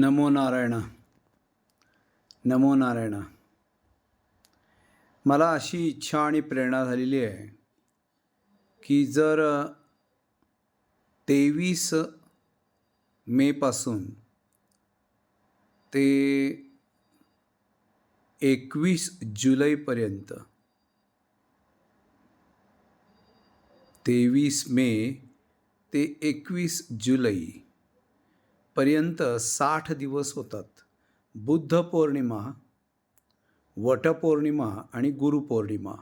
नमो नारायण नमो नारायण. मला अशी इच्छा आणि प्रेरणा झालेली आहे की जर तेवीस मेपासून ते एकवीस जुलैपर्यंत तेवीस मे ते एकवीस जुलै पर्यंत साठ दिवस होतात. बुद्ध पौर्णिमा वटपौर्णिमा आणि गुरुपौर्णिमा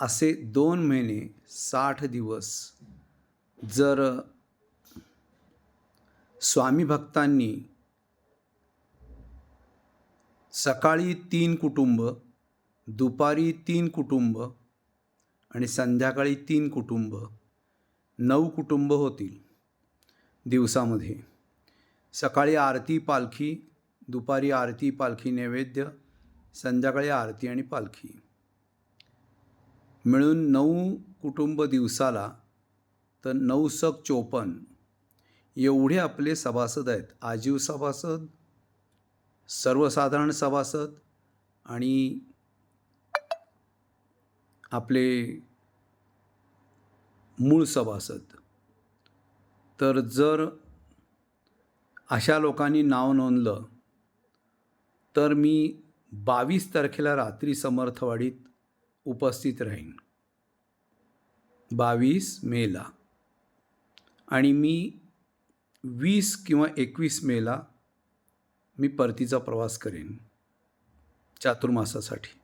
असे दोन महिने साठ दिवस. जर स्वामी भक्तांनी सकाळी तीन कुटुंब दुपारी तीन कुटुंब आणि संध्याकाळी तीन कुटुंब नऊ कुटुंब होतील दिवसामध्ये. सकाळी आरती पालखी दुपारी आरती पालखी नैवेद्य संध्याकाळी आरती आणि पालखी. मिळून नऊ कुटुंब दिवसाला तर नऊ सक चोपन्न. एवढे आपले सभासद आहेत. आजीव सभासद सर्वसाधारण सभासद आणि आपले मूळ सभासद. तर जर अशा लोकांनी नाव नोंदलं तर मी बावीस तारखेला रात्री समर्थवाडीत उपस्थित राहीन. बावीस मेला. आणि मी वीस किंवा एकवीस मेला मी परतीचा प्रवास करेन चातुर्मासासाठी.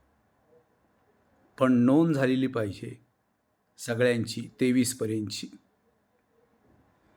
पण नोंद झालेली पाहिजे सगळ्यांची तेवीसपर्यंतची.